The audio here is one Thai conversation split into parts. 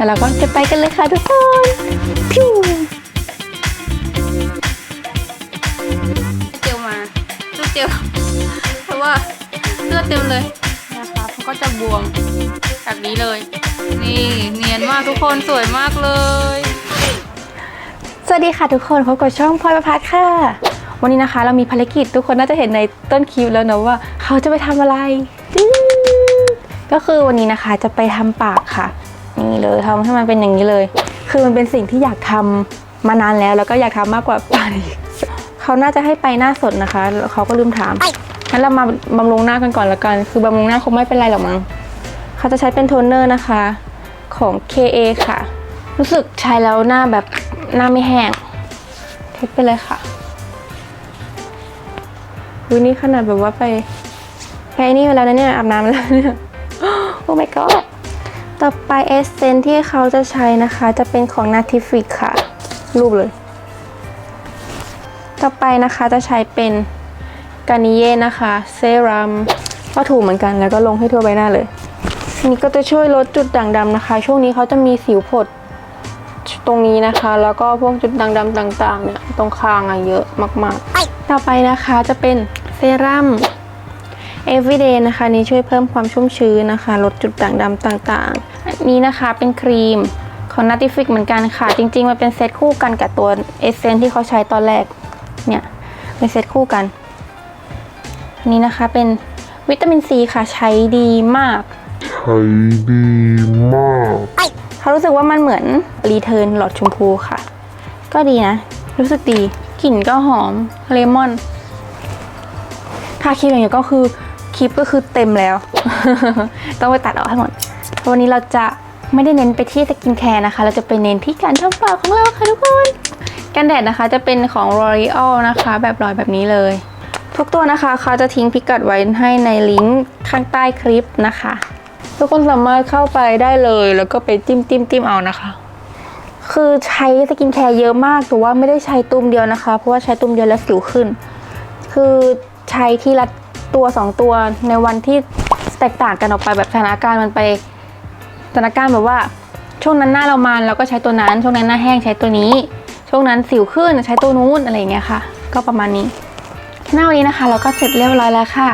แล้วเราก็จะไปกันเลยค่ะทุกคนพิวเจลมาลูกเจลเพราะว่าเลือดเต็มเลยนะคะมันก็จะบวมแบบนี้เลย นี่เนียนมากทุกคนสวยมากเลยสวัสดีค่ะทุกคนพบกับช่องพลอยประพัฒน์ค่ะ วันนี้นะคะเรามีภารกิจทุกคนน่าจะเห็นในต้นคลิปแล้วนะว่าเขาจะไปทำอะไรตึ้งก็คือวันนี้นะคะจะไปทำปากค่ะ นี่เลยทำให้มันเป็นอย่างนี้เลย คือมันเป็นสิ่งที่อยากทำมานานแล้วแล้วก็อยากทำมากกว่าปากอีกเขาน่าจะให้ไปหน้าสดนะคะแล้วเขาก็ลืมถามงั้นเรามาบำรุงหน้ากันก่อนละกัน คือบำรุงหน้าคงไม่เป็นไรหรอกมั้งเขาจะใช้เป็นโทนเนอร์นะคะของ KA ค่ะ รู้สึกใช้แล้วหน้าแบบหน้าไม่แห้งเทสไปเลยค่ะวินี่ขนาดแบบว่าไปไปนี่มาแล้วนะเนี่ยอาบน้ำมาแล้วเนี่ย โอ้ my god ต่อไปเอสเซนที่เขาจะใช้นะคะ จะเป็นของ Natific ค่ะ รูปเลย ต่อไปนะคะจะใช้เป็นกานิเย่นะคะเซรั่มก็ถูกเหมือนกันแล้วก็ลงให้ทั่วใบหน้าเลยนนี้ก็จะช่วยลดจุดด่างดำนะคะ ช่วงนี้เขาจะมีสิวผดตรงนี้นะคะ แล้วก็พวกจุดด่างดำต่างๆเนี่ยตรงคางอะเยอะมากๆ ต่อไปนะคะจะเป็นเซรั่ม everyday นะคะนี่ช่วยเพิ่มความชุ่มชื้นนะคะ ลดจุดด่างดำต่างๆ อันนี้นะคะเป็นครีมของ Natific เหมือนกันค่ะ จริงๆ มันเป็นเซตคู่กันกับตัวเอเซนที่เขาใช้ตอนแรก เนี่ย เป็นเซตคู่กัน อันนี้นะคะเป็นวิตามินซีค่ะใช้ดีมาก ใช้ดีมากเขารู้สึกว่ามันเหมือนรีเทิร์นหลอดชมพูค่ะ ก็ดีนะ รู้สึกดีกลิ่นก็หอมเลมอนทาครีมอย่างเงี้ยก็คือ คลิปก็คือเต็มแล้ว ต้องไปตัดออกให้หมด วันนี้เราจะไม่ได้เน้นไปที่สกินแคร์นะคะ เราจะไปเน้นที่การทำปากของเราค่ะทุกคน กันแดดนะคะจะเป็นของ L'Oreal นะคะ แบบลอยแบบนี้เลย ทุกตัวนะคะเขาจะทิ้งพิกัดไว้ให้ในลิงก์ข้างใต้คลิปนะคะ ทุกคนสามารถเข้าไปได้เลย แล้วก็ไปจิ้มจิ้มจิ้มเอานะคะ คือใช้สกินแคร์เยอะมากแต่ว่าไม่ได้ใช้ตุ่มเดียวนะคะ เพราะว่าใช้ตุ่มเดียวแล้วสิวขึ้น คือใช้ทีละ ตัวสองตัวในวันที่แตกต่างกันออกไปแบบสถานการณ์มันไปสถานการณ์แบบว่า ช่วงนั้นหน้าเรามันเราก็ใช้ตัวนั้น ช่วงนั้นหน้าแห้งใช้ตัวนี้ ช่วงนั้นสิวขึ้นใช้ตัวนู้นอะไรอย่างเงี้ยค่ะ ก็ประมาณนี้หน้าวันนี้นะคะ เราก็เสร็จเรียบร้อยแล้วค่ะ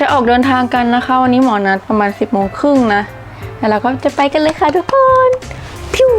จะออกเดินทางกันนะคะ วันนี้หมอนัดประมาณ 10บโมงครึ่งนะแล้วเราก็จะไปกันเลยค่ะทุกคนพิว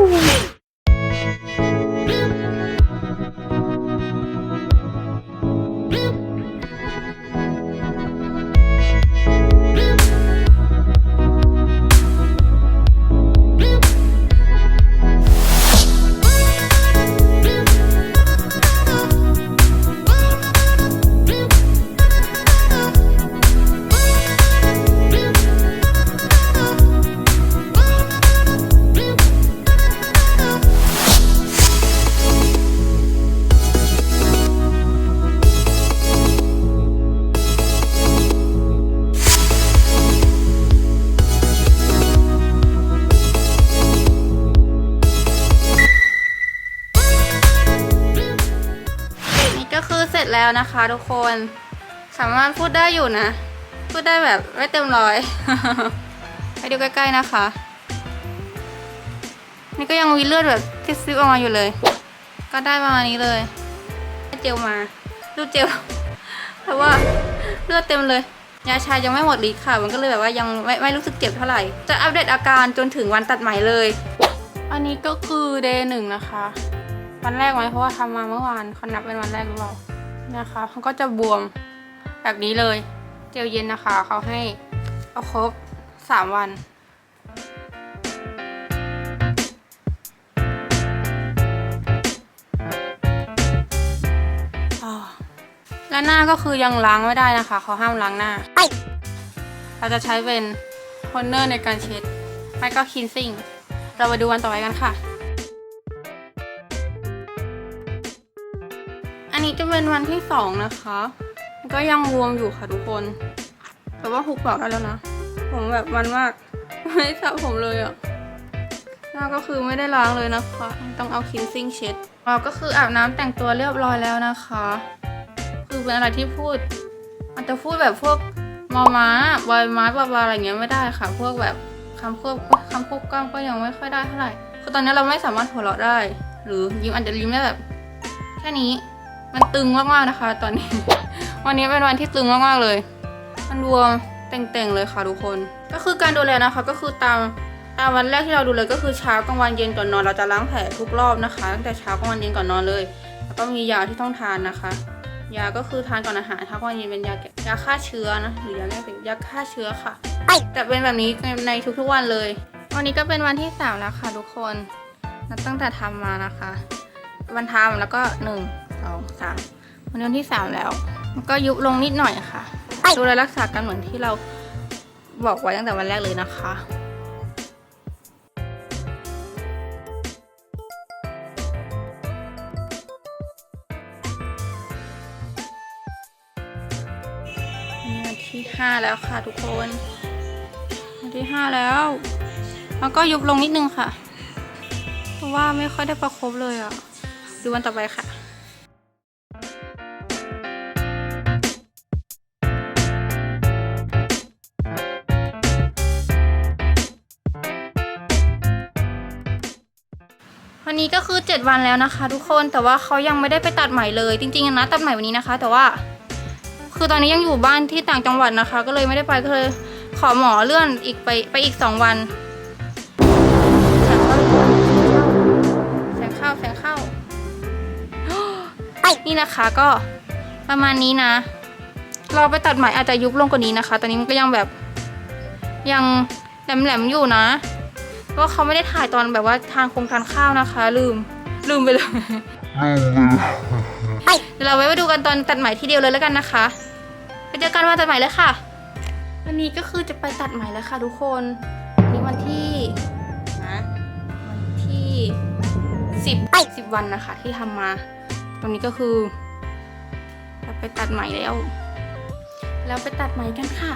แล้วนะคะทุกคน สามารถพูดได้อยู่นะ พูดได้แบบไม่เต็มร้อยไปดูใกล้ๆนะคะ นี่ก็ยังมีเลือดแบบที่ซิปออกมาอยู่เลย ก็ได้ประมาณนี้เลยเจลมารูเจลเพราะว่าเลือดเต็มเลยยาชายังไม่หมดฤทธิ์ค่ะ มันก็เลยแบบว่ายังไม่ไม่รู้สึกเจ็บเท่าไหร่ จะอัปเดตอาการจนถึงวันตัดไหมเลย อันนี้ก็คือเดย์หนึ่งนะคะ วันแรกไหมเพราะว่าทำมาเมื่อวานเขานับเป็นวันแรกหรือเปล่า นะคะมันก็จะบวมแบบนี้เลย เจลเย็นนะคะเขาให้เอาครบสามวันอ่าแล้วหน้าก็คือยังล้างไม่ได้นะคะ เขาห้ามล้างหน้า เราจะใช้เป็นโทนเนอร์ในการเช็ด ไม่ก็คินซิ่ง เรามาดูวันต่อไปกันค่ะ นี้จะเป็นวันที่สองนะคะก็ยังบวมอยู่ค่ะทุกคน แต่ว่าฮุกบอกได้แล้วนะ ผมแบบมันมาก ไม่สระผมเลยอะหน้าก็คือไม่ได้ล้างเลยนะคะ ต้องเอาคินซิ่งเช็ดเราก็คืออาบน้ำแต่งตัวเรียบร้อยแล้วนะคะ คือเป็นอะไรที่พูด มันจะพูดแบบพวกมอม้าบอยม้าบาบาอะไรเงี้ยไม่ได้ค่ะ พวกแบบคำควบคำควบกล้ามก็ยังไม่ค่อยได้เท่าไหร่คือตอนนี้เราไม่สามารถหัวเราะได้ หรือยิ้มอาจจะยิ้มได้แบบแค่นี้ มันตึงมากๆนะคะ ตอนนี้ วันนี้เป็นวันที่ตึงมากๆเลย มันรวมเต่งๆเลยค่ะทุกคน ก็คือการดูแลนะคะ ก็คือตามตามวันแรกที่เราดูเลยก็คือเช้ากลางวันเย็นก่อนนอน เราจะล้างแผลทุกรอบนะคะตั้งแต่เช้ากลางวันเย็นก่อนนอนเลย แล้วก็มียาที่ต้องทานนะคะ ยาก็คือทานก่อนอาหารเช้ากลางวันเย็นเป็นยาแก้ยาฆ่าเชื้อนะหรือยาแก้เป็นยาฆ่าเชื้อค่ะแต่เป็นแบบนี้ในทุกๆวันเลย วันนี้ก็เป็นวันที่สามแล้วค่ะทุกคนนับตั้งแต่ทำมานะคะ วันทำแล้วก็หนึ่ง องสามวันนี้วันที่สามแล้ว มันก็ยุบลงนิดหน่อยค่ะ ดูแลรักษากันเหมือนที่เราบอกไว้ตั้งแต่วันแรกเลยนะคะนี่วันที่ห้าแล้วค่ะทุกคนวันที่ห้าแล้วแล้วก็ยุบลงนิดนึงค่ะ เพราะว่าไม่ค่อยได้ประคบเลยอะ ดูวันต่อไปค่ะ วันนี้ก็คือ 7 วันแล้วนะคะ ทุกคนแต่ว่าเขายังไม่ได้ไปตัดใหม่เลย จริงๆนะตัดใหม่วันนี้นะคะ แต่ว่า คือตอนนี้ยังอยู่บ้านที่ต่างจังหวัดนะคะ ก็เลยไม่ได้ไปก็เลยขอหมอเลื่อนอีกไปไปอีก 2 วันแสงเข้าแสงเข้าแสงเข้านี่นะคะก็ประมาณนี้นะ เราไปตัดใหม่อาจจะยุบลงกว่านี้นะคะ ตอนนี้มันก็ยังแบบยังแหลมๆอยู่นะ เพราะว่าเขาไม่ได้ถ่ายตอนแบบว่าทานคงทานข้าวนะคะ ลืมลืมไปเลยเดี๋ยวเราไว้ไปดูกันตอนตัดใหม่ทีเดียวเลยแล้วกันนะคะไปเจอกันวันตัดใหม่เลยค่ะ วันนี้ก็คือจะไปตัดใหม่แล้วค่ะทุกคนวันนี้วันที่นะวันที่สิบสิบวันนะคะ ที่ทำมา ตรงนี้ก็คือจะไปตัดใหม่แล้ว แล้วไปตัดใหม่กันค่ะ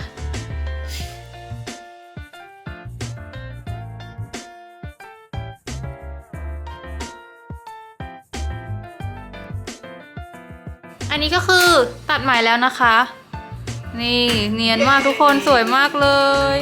อันนี้ก็คือตัดใหม่แล้วนะคะ นี่เนียนมากทุกคนสวยมากเลย